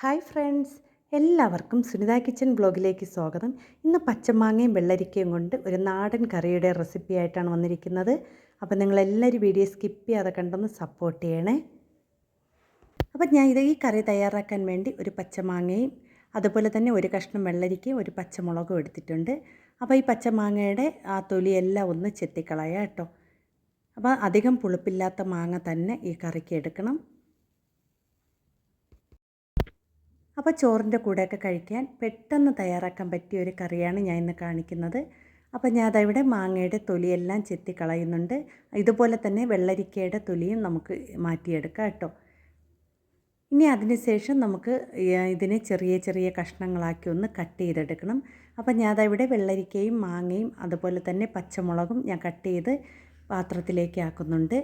Hi friends എല്ലാവർക്കും Sunitha kitchen ബ്ലോഗിലേക്ക് സ്വാഗതം. ഇന്ന് പച്ചമാങ്ങയും വെള്ളരിക്കയും കൊണ്ട് ഒരു നാടൻ കറിയുടെ റെസിപ്പി ആയിട്ടാണ് വന്നിരിക്കുന്നത്. അപ്പോൾ നിങ്ങളെല്ലാവരും വീഡിയോ സ്കിപ്പ് ചെയ്യാതെ കണ്ടൊന്ന് സപ്പോർട്ട് ചെയ്യണേ. അപ്പം ഞാൻ ഇത് ഈ കറി തയ്യാറാക്കാൻ വേണ്ടി ഒരു പച്ചമാങ്ങയും അതുപോലെ തന്നെ ഒരു കഷ്ണം വെള്ളരിക്കയും ഒരു പച്ചമുളകും എടുത്തിട്ടുണ്ട്. അപ്പോൾ ഈ പച്ചമാങ്ങയുടെ ആ തൊലിയെല്ലാം ഒന്ന് ചെത്തിക്കളയാം കേട്ടോ. അപ്പോൾ അധികം പുളിപ്പില്ലാത്ത മാങ്ങ തന്നെ ഈ കറിക്ക് എടുക്കണം. അപ്പോൾ ചോറിന്റെ കൂടെയൊക്കെ കഴിക്കാൻ പെട്ടെന്ന് തയ്യാറാക്കാൻ പറ്റിയ ഒരു കറിയാണ് ഞാൻ ഇന്ന് കാണിക്കുന്നത്. അപ്പോൾ ഞാൻ അതവിടെ മാങ്ങയുടെ തൊലിയെല്ലാം ചെത്തി കളയുന്നുണ്ട്. ഇതുപോലെ തന്നെ വെള്ളരിക്കയുടെ തൊലിയും നമുക്ക് മാറ്റിയെടുക്കാം കേട്ടോ. ഇനി അതിനുശേഷം നമുക്ക് ഇതിനെ ചെറിയ ചെറിയ കഷ്ണങ്ങളാക്കി ഒന്ന് കട്ട് ചെയ്തെടുക്കണം. അപ്പോൾ ഞാൻ അതവിടെ വെള്ളരിക്കയും മാങ്ങയും അതുപോലെ തന്നെ പച്ചമുളകും ഞാൻ കട്ട് ചെയ്ത് പാത്രത്തിലേക്ക് ആക്കുന്നുണ്ട്.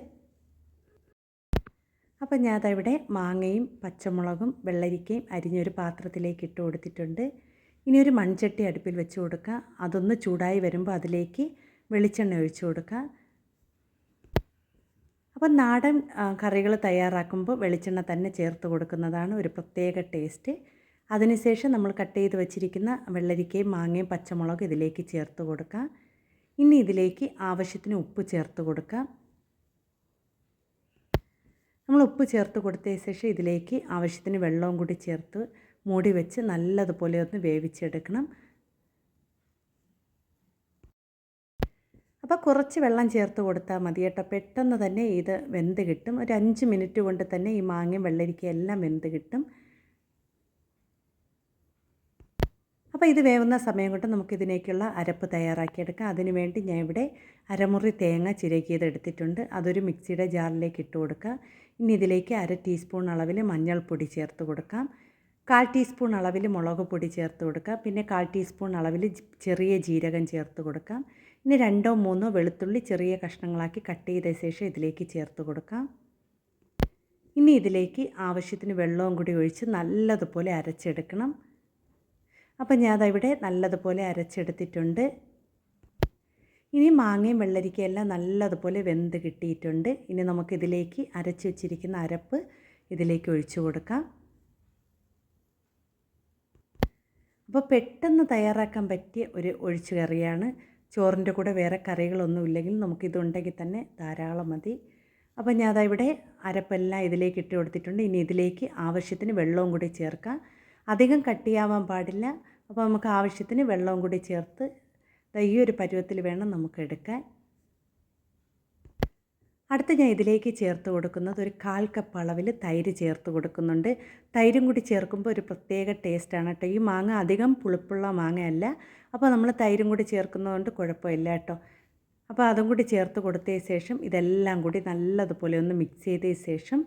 അപ്പം ഞാൻ അതവിടെ മാങ്ങയും പച്ചമുളകും വെള്ളരിക്കയും അരിഞ്ഞൊരു പാത്രത്തിലേക്ക് ഇട്ട് കൊടുത്തിട്ടുണ്ട്. ഇനി ഒരു മൺചട്ടി അടുപ്പിൽ വെച്ച് കൊടുക്കുക. അതൊന്ന് ചൂടായി വരുമ്പോൾ അതിലേക്ക് വെളിച്ചെണ്ണ ഒഴിച്ചു കൊടുക്കുക. അപ്പം നാടൻ കറികൾ തയ്യാറാക്കുമ്പോൾ വെളിച്ചെണ്ണ തന്നെ ചേർത്ത് കൊടുക്കുന്നതാണ് ഒരു പ്രത്യേക ടേസ്റ്റ്. അതിനുശേഷം നമ്മൾ കട്ട് ചെയ്ത് വെച്ചിരിക്കുന്ന വെള്ളരിക്കയും മാങ്ങയും പച്ചമുളകും ഇതിലേക്ക് ചേർത്ത് കൊടുക്കുക. ഇനി ഇതിലേക്ക് ആവശ്യത്തിന് ഉപ്പ് ചേർത്ത് കൊടുക്കുക. നമ്മൾ ഉപ്പ് ചേർത്ത് കൊടുത്തതിന് ശേഷം ഇതിലേക്ക് ആവശ്യത്തിന് വെള്ളവും കൂടി ചേർത്ത് മൂടി വെച്ച് നല്ലതുപോലെ ഒന്ന് വേവിച്ചെടുക്കണം. അപ്പോൾ കുറച്ച് വെള്ളം ചേർത്ത് കൊടുത്താൽ മതി കേട്ടോ. പെട്ടെന്ന് തന്നെ ഇത് വെന്ത് കിട്ടും. ഒരു അഞ്ച് മിനിറ്റ് കൊണ്ട് തന്നെ ഈ മാങ്ങയും വെള്ളരിക്കയും എല്ലാം വെന്ത് കിട്ടും. അപ്പോൾ ഇത് വേവുന്ന സമയം കൊണ്ട് നമുക്കിതിനേക്കുള്ള അരപ്പ് തയ്യാറാക്കിയെടുക്കാം. അതിന് വേണ്ടി ഞാൻ ഇവിടെ അരമുറി തേങ്ങ ചിരകിയത് എടുത്തിട്ടുണ്ട്. അതൊരു മിക്സിയുടെ ജാറിലേക്ക് ഇട്ട് കൊടുക്കുക. ഇനി ഇതിലേക്ക് അര ടീസ്പൂൺ അളവിൽ മഞ്ഞൾപ്പൊടി ചേർത്ത് കൊടുക്കാം. കാൽ ടീസ്പൂൺ അളവിൽ മുളക് പൊടി ചേർത്ത് കൊടുക്കാം. പിന്നെ കാൽ ടീസ്പൂൺ അളവിൽ ചെറിയ ജീരകം ചേർത്ത് കൊടുക്കാം. ഇനി രണ്ടോ മൂന്നോ വെളുത്തുള്ളി ചെറിയ കഷ്ണങ്ങളാക്കി കട്ട് ചെയ്ത ശേഷം ഇതിലേക്ക് ചേർത്ത് കൊടുക്കാം. ഇനി ഇതിലേക്ക് ആവശ്യത്തിന് വെള്ളവും കൂടി ഒഴിച്ച് നല്ലതുപോലെ അരച്ചെടുക്കണം. അപ്പം ഞാൻ അതവിടെ നല്ലതുപോലെ അരച്ചെടുത്തിട്ടുണ്ട്. ഇനി മാങ്ങയും വെള്ളരിക്കയെല്ലാം നല്ലതുപോലെ വെന്ത് കിട്ടിയിട്ടുണ്ട്. ഇനി നമുക്കിതിലേക്ക് അരച്ച് വെച്ചിരിക്കുന്ന അരപ്പ് ഇതിലേക്ക് ഒഴിച്ചു കൊടുക്കാം. അപ്പോൾ പെട്ടെന്ന് തയ്യാറാക്കാൻ പറ്റിയ ഒരു ഒഴിച്ചു കറിയാണ്. ചോറിന്റെ കൂടെ വേറെ കറികളൊന്നും ഇല്ലെങ്കിൽ നമുക്കിതുണ്ടെങ്കിൽ തന്നെ ധാരാളം മതി. അപ്പോൾ ഞാൻ അതവിടെ അരപ്പെല്ലാം ഇതിലേക്ക് ഇട്ട് കൊടുത്തിട്ടുണ്ട്. ഇനി ഇതിലേക്ക് ആവശ്യത്തിന് വെള്ളവും കൂടി ചേർക്കാം. അധികം കട്ടിയാവാൻ പാടില്ല. അപ്പോൾ നമുക്ക് ആവശ്യത്തിന് വെള്ളവും കൂടി ചേർത്ത് ഈ ഒരു പരുവത്തിൽ വേണം നമുക്ക് എടുക്കാൻ. അടുത്ത് ഞാൻ ഇതിലേക്ക് ചേർത്ത് കൊടുക്കുന്നത് ഒരു കാൽ കപ്പ് അളവിൽ തൈര് ചേർത്ത് കൊടുക്കുന്നുണ്ട്. തൈരും കൂടി ചേർക്കുമ്പോൾ ഒരു പ്രത്യേക ടേസ്റ്റാണ് കേട്ടോ. ഈ മാങ്ങ അധികം പുളിപ്പുള്ള മാങ്ങയല്ല. അപ്പോൾ നമ്മൾ തൈരും കൂടി ചേർക്കുന്നതുകൊണ്ട് കുഴപ്പമില്ല കേട്ടോ. അപ്പോൾ അതും കൂടി ചേർത്ത് കൊടുത്തതിന് ശേഷം ഇതെല്ലാം കൂടി നല്ലതുപോലെ ഒന്ന് മിക്സ് ചെയ്തതിന് ശേഷം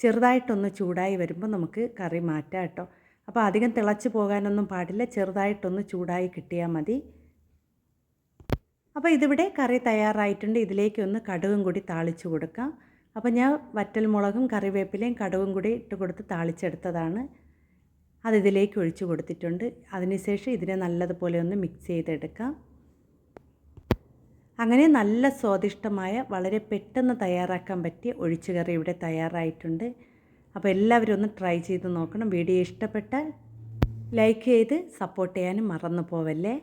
ചെറുതായിട്ടൊന്ന് ചൂടായി വരുമ്പോൾ നമുക്ക് കറി മാറ്റാം കേട്ടോ. അപ്പോൾ അധികം തിളച്ച് പോകാനൊന്നും പാടില്ല. ചെറുതായിട്ടൊന്ന് ചൂടായി കിട്ടിയാൽ മതി. അപ്പോൾ ഇതിവിടെ കറി തയ്യാറായിട്ടുണ്ട്. ഇതിലേക്ക് ഒന്ന് കടുകും കൂടി താളിച്ച് കൊടുക്കാം. അപ്പോൾ ഞാൻ വറ്റൽമുളകും കറിവേപ്പിലയും കടുകും കൂടി ഇട്ട് കൊടുത്ത് താളിച്ചെടുത്തതാണ്. അതിതിലേക്ക് ഒഴിച്ച് കൊടുത്തിട്ടുണ്ട്. അതിനുശേഷം ഇതിനെ നല്ലതുപോലെ ഒന്ന് മിക്സ് ചെയ്തെടുക്കാം. അങ്ങനെ നല്ല സ്വാദിഷ്ടമായ വളരെ പെട്ടെന്ന് തയ്യാറാക്കാൻ പറ്റിയ ഒഴിച്ചുകറി ഇവിടെ തയ്യാറായിട്ടുണ്ട്. അപ്പോൾ എല്ലാവരും ഒന്ന് ട്രൈ ചെയ്ത് നോക്കണം. വീഡിയോ ഇഷ്ടപ്പെട്ടാൽ ലൈക്ക് ചെയ്ത് സപ്പോർട്ട് ചെയ്യാനും മറന്നു പോവല്ലേ?